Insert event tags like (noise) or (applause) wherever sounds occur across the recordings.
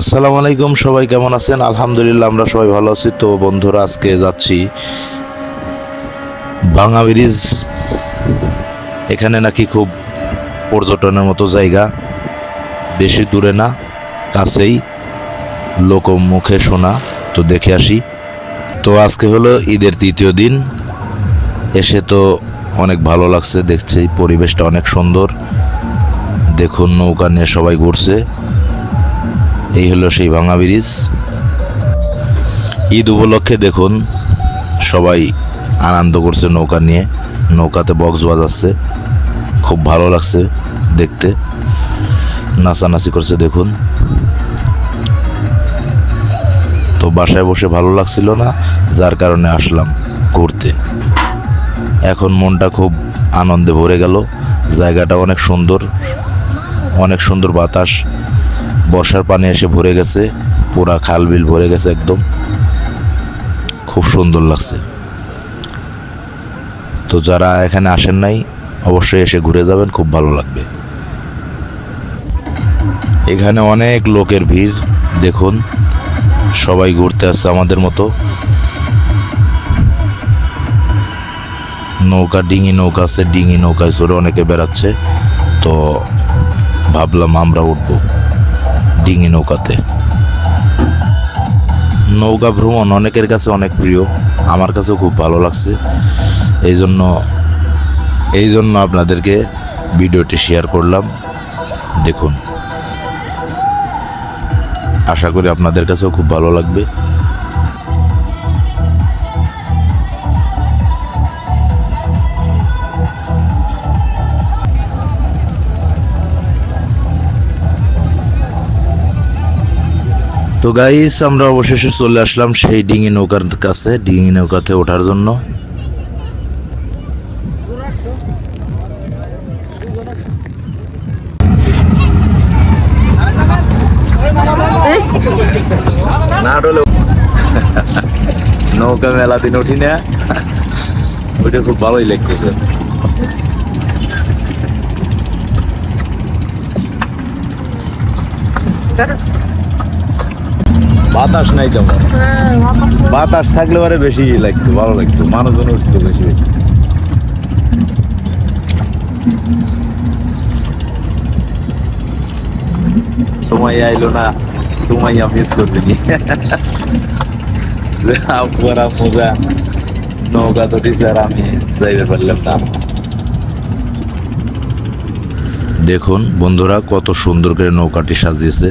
আসসালামু আলাইকুম, সবাই কেমন আছেন? আলহামদুলিল্লাহ, আমরা সবাই ভালো আছি। তো বন্ধুরা, আজকে যাচ্ছি ভাঙা ব্রিজ এখানে নাকি খুব পর্যটনের মতো জায়গা। বেশি দূরে না, কাছেই লোক মুখে শোনা তো দেখে আসি। তো আজকে হলো ঈদের তৃতীয় দিন। এসে তো অনেক ভালো লাগছে, দেখছি পরিবেশটা অনেক সুন্দর। দেখুন নৌকা নিয়ে সবাই ঘুরছে। এই হলো সেই ভাঙা ব্রিজ। ঈদ উপলক্ষে দেখুন, সবাই আনন্দ করছে নৌকা নিয়ে। নৌকাতে বক্স বাজাচ্ছে। খুব ভালো লাগছে দেখতে। নাচানাচি করছে দেখুন। তো বাসায় বসে ভালো লাগছিল না, যার কারণে আসলাম ঘুরতে। এখন মনটা খুব আনন্দে ভরে গেল। জায়গাটা অনেক সুন্দর অনেক সুন্দর বাতাস। বর্ষার পানি এসে ভরে গেছে, পুরা খাল বিল ভরে গেছে একদম। খুব সুন্দর লাগছে। তো যারা এখানে আসেন নাই, অবশ্যই এসে ঘুরে যাবেন, খুব ভালো লাগবে। এখানে অনেক লোকের ভিড়, দেখুন, সবাই ঘুরতে আসছে আমাদের মতো। নৌকা, ডিঙি নৌকা আছে, ডিঙি নৌকায় চড়ে অনেকে বেড়াচ্ছে। তো ভাবলাম আমরা উঠবো। ডিঙি নৌকাতে। নৌকা ভ্রমণ অনেকের কাছে অনেক প্রিয়। আমার কাছেও খুব ভালো লাগছে। এই জন্য এই জন্য আপনাদেরকে ভিডিওটি শেয়ার করলাম। দেখুন। আশা করি আপনাদের কাছেও খুব ভালো লাগবে। তো গাইস আমরা অবশেষে চলে আসলাম সেই ডিঙি নৌকার কাছে, ডিঙি নৌকাতে ওঠার জন্য। নৌকা মেলা দিন উঠি না। ওইটা খুব ভালোই লাগতেছে। বাতাস নাই তেমন। বাতাস থাকলে পরে বেশি লাগতো ভালো লাগতো মানুষজন উঠতো বেশি। বেশি সময় আইলো না সময় মিস করতে নি পুরা মজা নৌকা তো টিচার আমি যাইতে পারলাম না। দেখুন বন্ধুরা কত সুন্দর করে নৌকাটি সাজিয়েছে।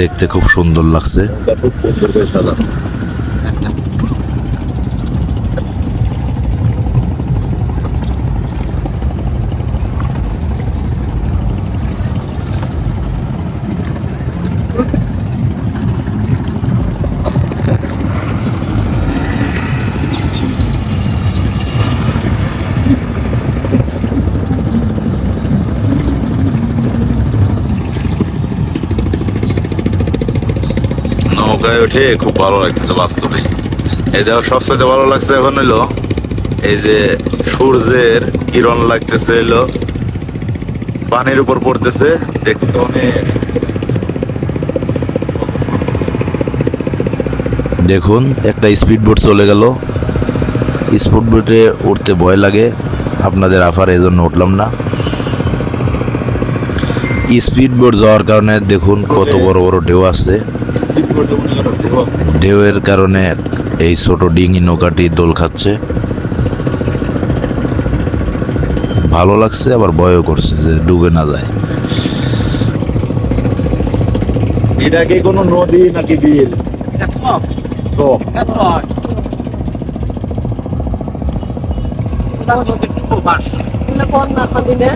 দেখতে খুব সুন্দর লাগছে। নৌকায় উঠে খুব ভালো লাগতেছে বাস্তবে। এই দেখো সবচেয়ে ভালো লাগছে এখন হলো এই যে সূর্যের কিরণ লাগতেছে এলো পানির উপর পড়তেছে, দেখতে অনেক দেখুন, একটা স্পিড বোট চলে গেল। স্পিড বোটে উঠতে ভয় লাগে, আপনাদের আফার এই জন্য উঠলাম না। স্পিড বোট যাওয়ার কারণে দেখুন কত বড় বড় ঢেউ আসছে। ঢেউয়ের কারণে এই ছোট ডিঙি নৌকাটি দোল খাচ্ছে। ভালো লাগছে আবার ভয়ও করছে যে ডুবে না যায়। এটা কি কোনো নদী নাকি বিল? এটা চক হয় এটা নদীর টুকু বাস এগুলো বন্যার পানি না?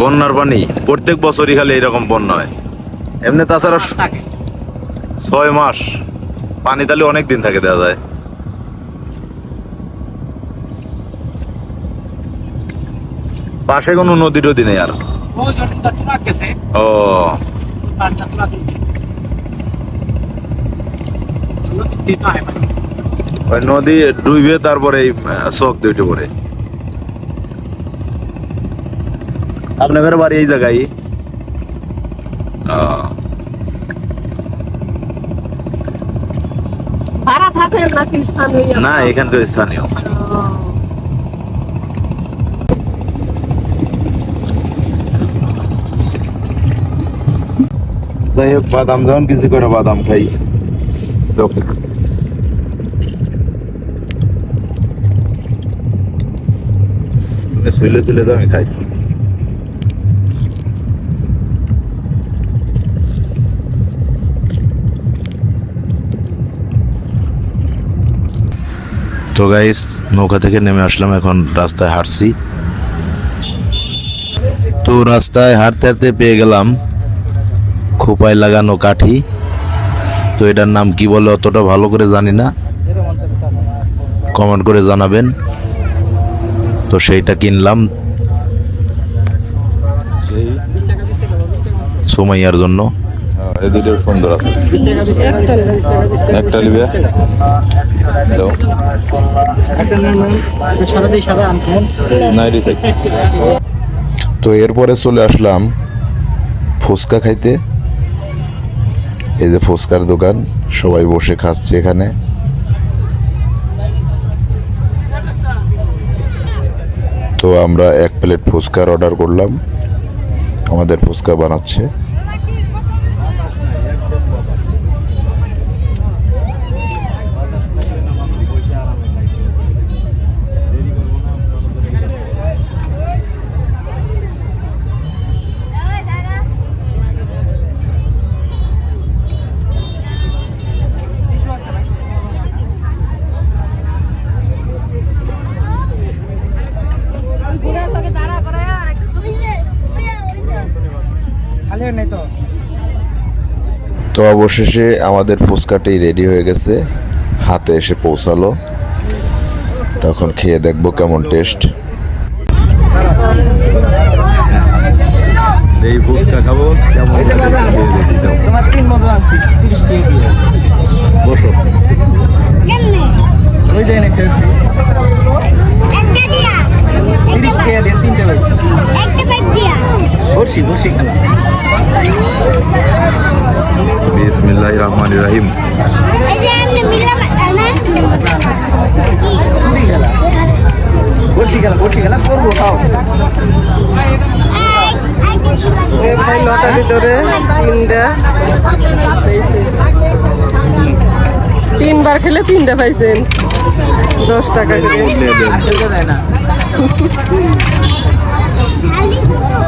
বন্যার পানি প্রত্যেক বছরই খালি এরকম বন্যা হয়। এমনি তাছাড়া ছয় মাস। পানি তাহলে অনেক দিন থাকে দেওয়া যায়। পাশে কোনো নদী টদী নেই আর। ও। নদী ডুইবে তারপরে চক দুইটা পরে আপনাদের বাড়ি এই জায়গায় ও থাকেন নাকি স্থানীয় না এখানকার স্থানীয়। যাই হোক বাদাম যখন কিছু করে বাদাম খাই। শুইলে তুলে তো আমি খাই। তো গাইস নৌকা থেকে নেমে আসলাম এখন রাস্তায় হাঁটছি। তো রাস্তায় হাঁটতে হাঁটতে পেয়ে গেলাম খোপায় লাগানো কাঠি। তো এটার নাম কি বলে অতটা ভালো করে জানি না। কমেন্ট করে জানাবেন। তো সেইটা কিনলাম। সুমাইয়ার জন্য। তো এরপরে চলে আসলাম ফুচকা খাইতে। এই যে ফুচকার দোকান, সবাই বসে খাচ্ছে এখানে। তো আমরা এক প্লেট ফুচকার অর্ডার করলাম। আমাদের ফুচকা বানাচ্ছে। তো অবশেষে আমাদের ফুচকাটি রেডি হয়ে গেছে। হাতে এসে পৌঁছালো। তখন খেয়ে দেখব কেমন টেস্ট এই ফুচকা খাব কেমন তোমার তিন আনছি তিরিশ টাকা বসো। ওই জায়গায় না খেলছি তিরিশ টাকা দিয়ে তিনটে পাইছি বসি বসি খেলা বিসমিল্লাহ রহমান রাহিম লটারি ধরে তিনটা তিনবার খেলে তিনটা পাইছেন। দশ টাকা করে।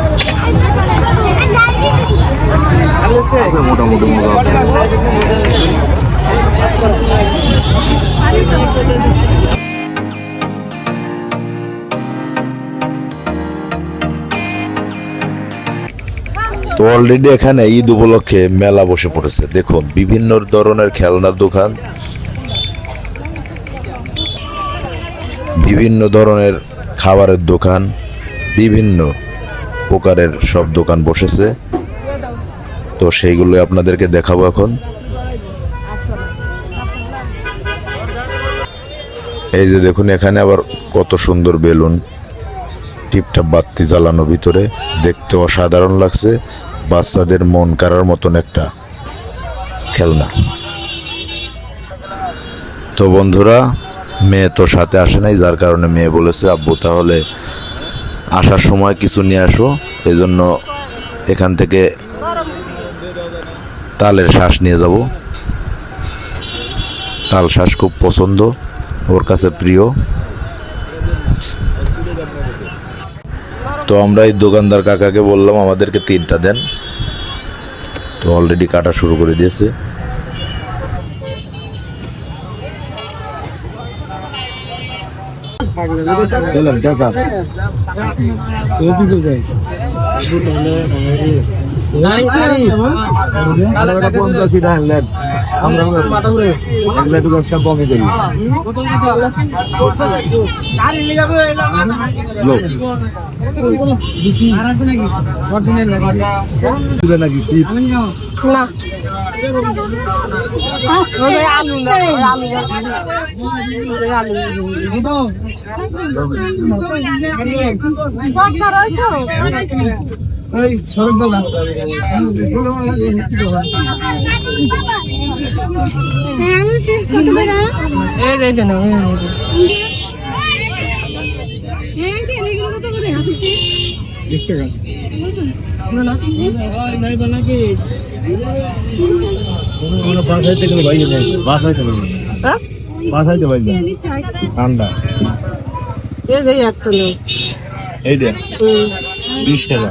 (laughs) তো অলরেডি এখানে ঈদ উপলক্ষে মেলা বসে পড়েছে। দেখুন, বিভিন্ন ধরনের খেলনার দোকান, বিভিন্ন ধরনের খাবারের দোকান, বিভিন্ন প্রকারের সব দোকান বসেছে। তো সেইগুলো আপনাদেরকে দেখাবো এখন। এই যে দেখুন, এখানে আবার কত সুন্দর বেলুন, টিপটাপ বাতি জ্বালানো ভিতরে। দেখতে অসাধারণ লাগছে, বাচ্চাদের মন কাড়ার মতন একটা খেলনা। তো বন্ধুরা, মেয়ে তো সাথে আসে নাই, যার কারণে মেয়ে বলেছে, আব্বু, তাহলে আসার সময় কিছু নিয়ে আসো। এই জন্য এখান থেকে তালের শ্বাস নিয়ে যাব। তাল শ্বাস খুব পছন্দ ওর কাছে প্রিয়। তো আমরা এই দোকানদার কাকাকে বললাম আমাদেরকে তিনটা দেন। তো অলরেডি কাটা শুরু করে দিয়েছে। দিবে নাকি কি না। আলু। আলু। আলু। এই সরক দাও না হ্যাঁ এই যে এটা নাও, এই যে বাসাইতে গেলে ভাই বাসাইতে গেলে হ্যাঁ? বাসাইতে ভাই ঠান্ডা এই যে একটা নাও। এইটা হুম। বিশ টাকা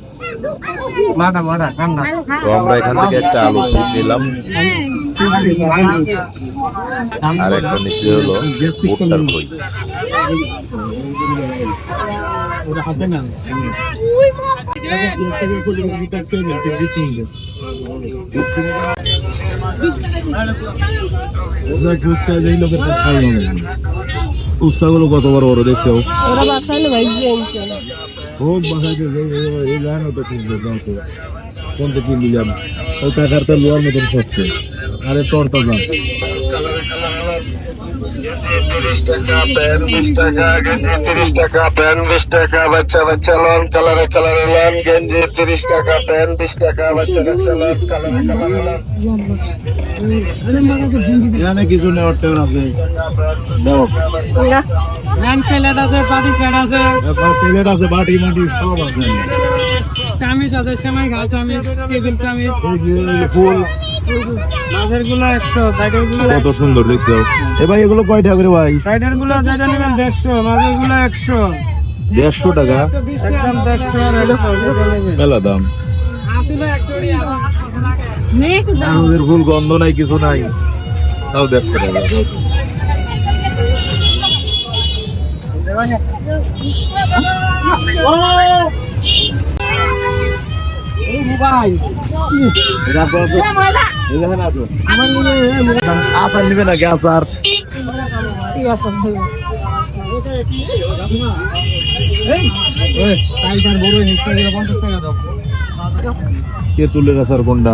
তো আমরা এখান থেকে একটা আলু চিপ নিলাম। আর একটা নিশ্চয় হলো ভুট্টার খই। উৎসাহগুলো কত বড় বড় দেখছ? ওরা বাসায় ভাই হোক বাসাইতে এই লাইন তো কিনবে তো কোন তো কিনবি যাম ওই টাকার তো লোয়ার মতন করছে আরে তোর তো তিরিশ টাকা পেন বিশ টাকা গেঞ্জি তিরিশ টাকা পেন বিশ টাকা বাচ্চা বাচ্চা লোন কালারে কালারে লোন গেঞ্জি তিরিশ টাকা পেন বিশ টাকা বাচ্চা বাচ্চা লোন কালারে কালারে লোন। এখানে কিছু নেওয়ার টেবিল আছে দাও। প্লেট আছে প্লেট আছে। প্লেট আছে বাটি মাটি সব আছে। চামিচ আছে সেমাই ঘা চামিচ টেবিল চামিচ। ফুল। কত সুন্দর দেখছ? এ ভাই এগুলো কয় টাকা করে ভাই? সাইডেরগুলো যেটা নেবেন দেড়শো মাছেরগুলো একশো। দেড়শো টাকা? একদম দেড়শো মেলা দাম। আমাদের ফুল গন্ধ নাই কিছু নাই। তাও দেখতে টাকা। আচার নিবে নাকি আচার তুলে আচার কোনটা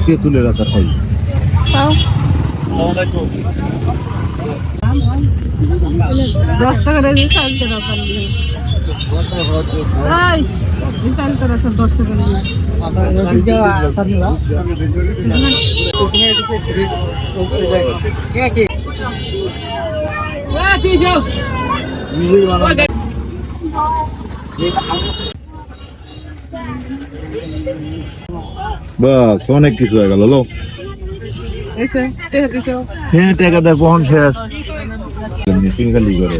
কে তুলে আচার খাই দশ টাকা বাস অনেক কিছু হয়ে গেল লো। হ্যাঁ টাকা দেয় কখন শেষ। তুমি খালি করে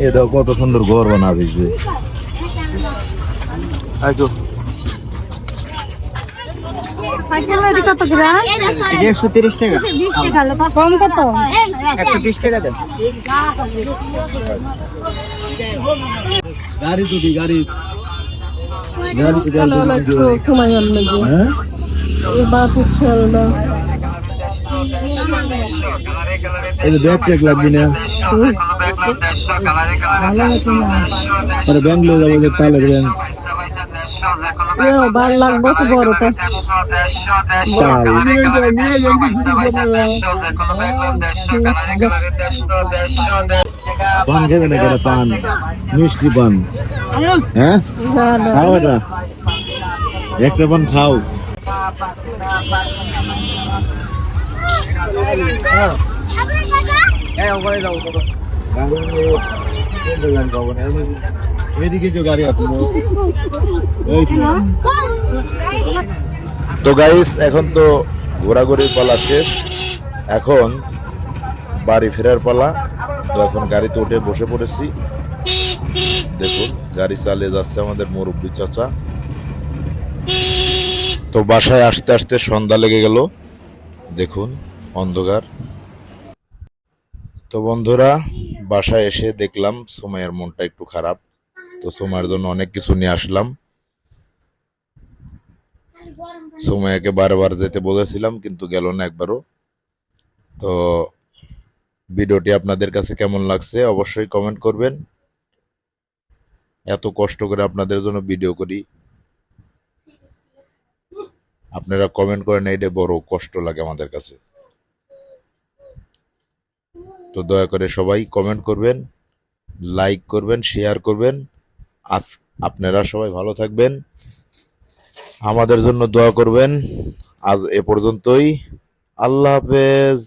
এ দাও কত সুন্দর ঘর বানা দিয়েছে। একশো তিরিশ টাকা। কম কত? একশো বিশ টাকা দেন। গাড়ি তুলি গাড়ি। গাড়ি সময় হ্যাঁ? বাপু খেললো। যে ব্যাগ ট্যাগ লাগবে না। আরে ব্যাংক যাব যে তালের ব্যাংক বার লাগবো তো বড় তো। তাল পান খাবে না কেন পান মিষ্টি পান হ্যাঁ? না না খাও এটা। একটা পান খাও। তো গাইস এখন তো ঘোরাঘুরির পালা শেষ। এখন বাড়ি ফেরার পালা। তো এখন গাড়িতে উঠে বসে পড়েছি। দেখুন, গাড়ি চালিয়ে যাচ্ছে আমাদের মুরব্বী চাচা। তো বাসায় আসতে আসতে সন্ধ্যা লেগে গেল। দেখুন অন্ধকার। তো বন্ধুরা, বাসায় এসে দেখলাম সময়ের মনটা একটু খারাপ। তো সময়ের জন্য অনেক কিছু নিয়ে আসলাম। সময়কে বারবার যেতে বলেছিলাম, কিন্তু গেল না একবারও। তো ভিডিওটি আপনাদের কাছে কেমন লাগছে অবশ্যই কমেন্ট করবেন। এত কষ্ট করে আপনাদের জন্য ভিডিও করি। আপনারা কমেন্ট করেন, এইটা বড় কষ্ট লাগে আমাদের কাছে। তো দয়া করে সবাই কমেন্ট করবেন লাইক করবেন শেয়ার করবেন। আজ আপনারা সবাই ভালো থাকবেন। আমাদের জন্য দোয়া করবেন। আজ এ পর্যন্তই। আল্লাহ হাফেজ।